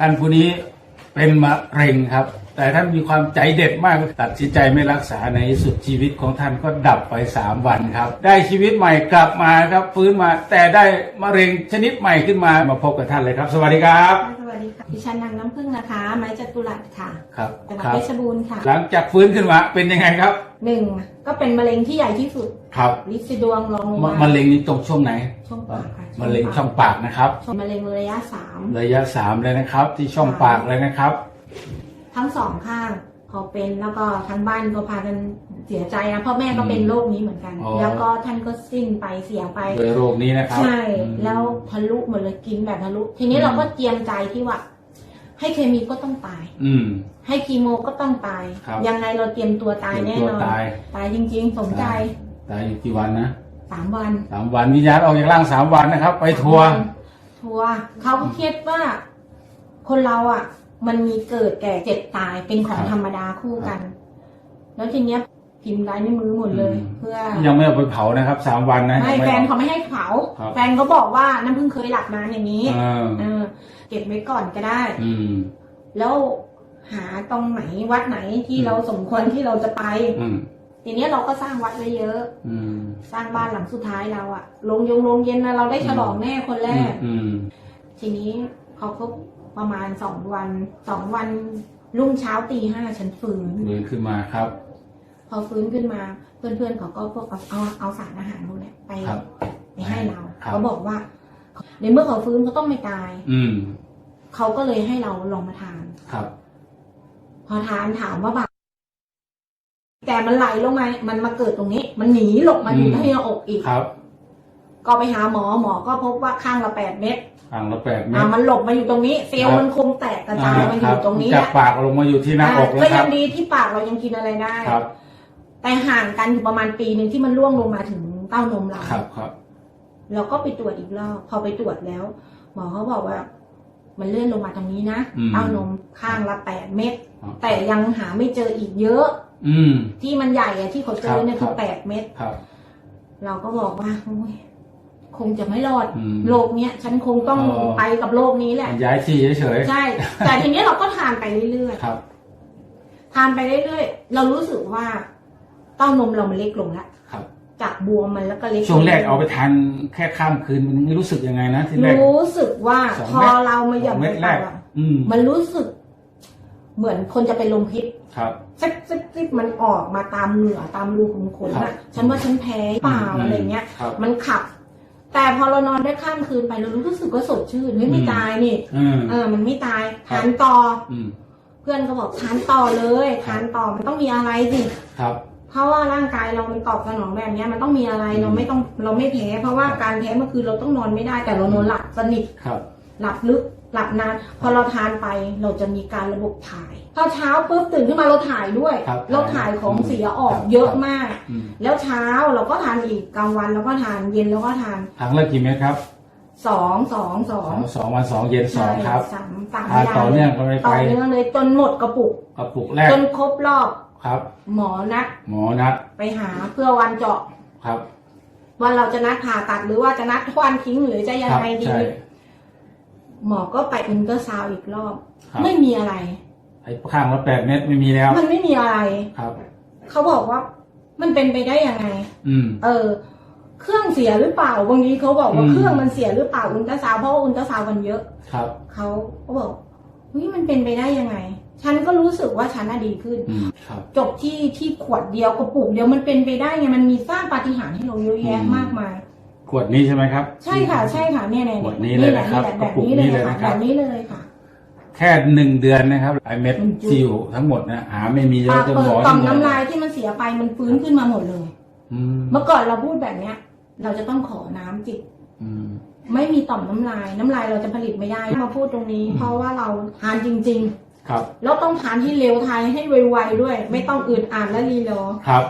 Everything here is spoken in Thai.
ท่านผู้นี้เป็นมะเร็งครับ แต่ท่านมีความใจเด็ดมากตัดสินใจไม่รักษาในที่สุดชีวิตของท่านก็ดับไป 3 วันครับ ได้ชีวิตใหม่กลับมาครับฟื้นมาแต่ได้มะเร็งชนิดใหม่ขึ้นมามาพบกับท่านเลยครับ สวัสดีครับ วัสดีค่ะดิฉันนางน้ำพึ่งนะคะ ไม้จัตุรัสค่ะครับจังหวัคดรับเพชรบูรณ์ค่ะหลังจากฟื้นขึ้นมาเป็นยังไงครับหนึ่งก็เป็นมะเร็งที่ใหญ่ที่สุดครับลิซิดวงรองลงมะมามะเร็งนี้ตรงช่วงไหนช่องปากค่ะมะเร็งช่องปากนะครับมะเร็งระยะสามระยะสามเลยนะครับ ที่ช่องปากเลยนะครับ ทั้งสองข้าง พอเป็นแล้วก็ทั้งบ้านก็พากันเสียใจนะเพ่อแม่ก็เป็นโรคนี้เหมือนกัน อ๋อ แล้วก็ท่านก็สิ้นไปเสียไป โดยโรคนี้นะครับใช่ อืม แล้วทะลุหมดเลยกินแบบทะลุ ทีนี้อืม เราก็เจียมใจที่ว่า ให้เคมีก็ต้องตาย อืม ให้คีโมก็ต้องตาย ครับ ยังไงเราเตรียมตัวตายเตรีแน่ยมตัวนอนตายตายจริงๆ สมใจตายอยู่กี่วันนะสามวันสามวันวิญญาณออกจากร่างสามวันนะครับ ไปทัวร์ ทัวร์เขาก็คิดว่า คนเราอะ มันมีเกิดแก่เจ็บตายเป็นของธรรมดาคู่กัน แล้วทีเนี้ยพิมพ์ลายในวมือหมดเลย เพื่อยังไม่เอาไปเผานะครับสามวันนะไม่ยังแฟนอาเขาไม่ให้เผาครับแฟนเขาบอกว่าน้ำพึ่งเคยหลับนานอย่างนี้เออเออเก็บไว้ก่อนก็ได้ อืมแล้วหาตรงไหนวัดไหนที่อืมเราสมควรที่เราจะไปอืมทีเนี้ยเราก็สร้างวัดไว้เยอะ อืมสร้างบ้านหลังสุดท้ายเราอะลงยงลงเย็นนะเราได้ฉลองแน่คนแรกอืมทีนี้พอครบ ประมาณสองวันสองวันรุ่งเช้าตีห้าฉันฟื้นฟื้นขึ้นมาครับ พอฟื้นขึ้นมา เพื่อนๆเขาก็พวกเอาเอาเอาสารอาหารพวกเนี้ยไปครับไปให้เราครับเขาบอกว่าในเมื่อเขาฟื้นเขาต้องไม่ตาย อืมเขาก็เลยให้เราลองมาทานครับ พอทานถามว่าบาดแต่มันไหลลงมา มันมาเกิดตรงนี้ มันหนีหลบมาอยู่อืมที่หน้าอกอีกครับ ก็ไปหาหมอหมอก็พบว่าข้างละแปดเม็ด ห่างละแปดเมอ่าตรมันหลบมาอยู่ตรงนี้ เซลครัล์บมันคงแตกกระจายมาอครัยู่ตรงนี้จากแหละปากลงมาอยู่ที่หน้าอกอ่านะก็คยัรับ งดีที่ปากเรายังกินอะไรได้ ครับแต่ห่างกันอยู่ประมาณปีหนึ่งที่มันล่วงลงมาถึงเต้านมเราครับครับ เราก็ไปตรวจอีกรอบพอไปตรวจแล้ว หมอเขาบอกว่า มันเลื่อนลงมาตรงนี้นะอืม เต้านมข้างละแปดเม็ดครับแต่ยังหาไม่เจออีกเยอะ อืม ที่มันใหญ่อะที่เขาเจอเนี่ยครัคืบ อแปดเม็ดครับ เราก็บอกว่าโอ้ย คงจะไม่รอดอืมโรคเนี้ยฉันคงต้องอ๋อ ไปกับโรคนี้แหละ ย้ายที่เฉยใช่ แต่ทีนี้เราก็ทานไปเรื่อยๆครับ ๆทานไปเรื่อยๆเรารู้สึกว่าเต้านมเรามันเล็กลงแล้วครับ จากบวมมันแล้วก็เล็กช่วงแรกเอาไปทานแค่ข้ามคืนมันไม่รู้สึกยังไงนะที่แรก รู้สึกว่าสองพอเม็ดเรามาหย่อนเม็ดในแรปากกอะอืมมันรู้สึก เหมือนคนจะเป็นลมพิษ ครับ ซิกซิกซิกมันออกมาตามเหงื่อตามรูขุมขนครัอะบ ฉันว่าฉันแพ้เปล่าอืมอะไรเงี้ย ครับ มันขับ แต่พอเรานอนได้ข้ามคืนไปเรารู้สึกว่าสดชื่นเฮ้ยไม่อืมตายนี่อืม เออ มันไม่ตายครับ ทานต่อ อืม เพื่อนก็บอกทานต่อเลยทานต่อมันต้องมีอะไรสิครับ เพราะว่าร่างกายเรามันตอบสนองแบบเนี้ยมันต้องมีอะไรอืมเราไม่ต้องเราไม่แพ้เพราะว่าครับการแพ้เมื่อคืนเราต้องนอนไม่ได้ แต่เรานอนหลับสนิทครับ หลับลึกหลับนานพอเราทานไปเราจะมีการระบบถ่ายพอเช้าปุ๊บตื่นขึ้นมาเราถ่ายด้วย ครับ เราถ่ายของอืมเสียออกครับเยอะมาก อืมแล้วเช้าเราก็ทานอีกกลางวันเราก็ทานเย็นเราก็ทานครั้งละกี่เม็ดครับสองสองสองสองวันสองเย็นสองครับใช่สามสามทานต่อเนื่องกันไปต่อไปเนื่องเลยจนหมดกระปุก กระปุกแรกจนครบรอบครับ หมอนัดหมอนัดไปหาเพื่อวันเจาะครับว่าเราจะนัดผ่าตัดหรือว่าจะนัดวันทิ้งหรือจะยังครับไงดี ใช่หมอก็ไปอุลตราซาวด์อีกรอบ ครับ ไม่มีอะไร ไอ้ข้างละแปดเม็ดไม่มีแล้ว มันไม่มีอะไร ครับ เขาบอกว่ามันเป็นไปได้ยังไง อืม เออ เครื่องเสียหรือเปล่าบางทีเขาบอกว่าอืม เครื่องมันเสียหรือเปล่าอุลตราซาวด์เพราะว่าอุลตราซาวด์มันเยอะ ครับ เขาก็บอกเฮ้ยมันเป็นไปได้ยังไง ฉันก็รู้สึกว่าฉันน่ะดีขึ้น อืม ครับ จบที่ที่ขวดเดียวกระปุกเดียวมันเป็นไปได้ไงมันมีสร้างปาฏิหาริย์ให้เราเยอะแยะอืม มากมาย ขวดนี้ใช่ไหมครับ ใช่ค่ะ ใช่ค่ะเนี่ยเนี่ยขวดนี้เลยนะครับแหลกระแบบปุกนี้เลยนี้เลยค่ะ นะคแบรับบนี้เลยค่ะ แค่หนึ่งเดือนนะครับไอเม็ดมันจุที่อยู่ทั้งหมดนะหาไม่มีแล้วปากจนเปิหมดอต่อมที่หน้ำลายที่มันเสียไปมันฟื้นขึ้นมาหมดเลย อืมเมื่อก่อนเราพูดแบบเนี้ย เราจะต้องขอน้ำจิตอืม ไม่มีต่อมน้ำลาย น้ำลายเราจะผลิตไม่ได้มาพูดตรงนี้อืมเพราะว่าเราทานจริง ครับ ๆ แล้วต้องทานที่เร็วทานให้ไวๆด้วย ไม่ต้องอืดอ่านและรีรอ ครับ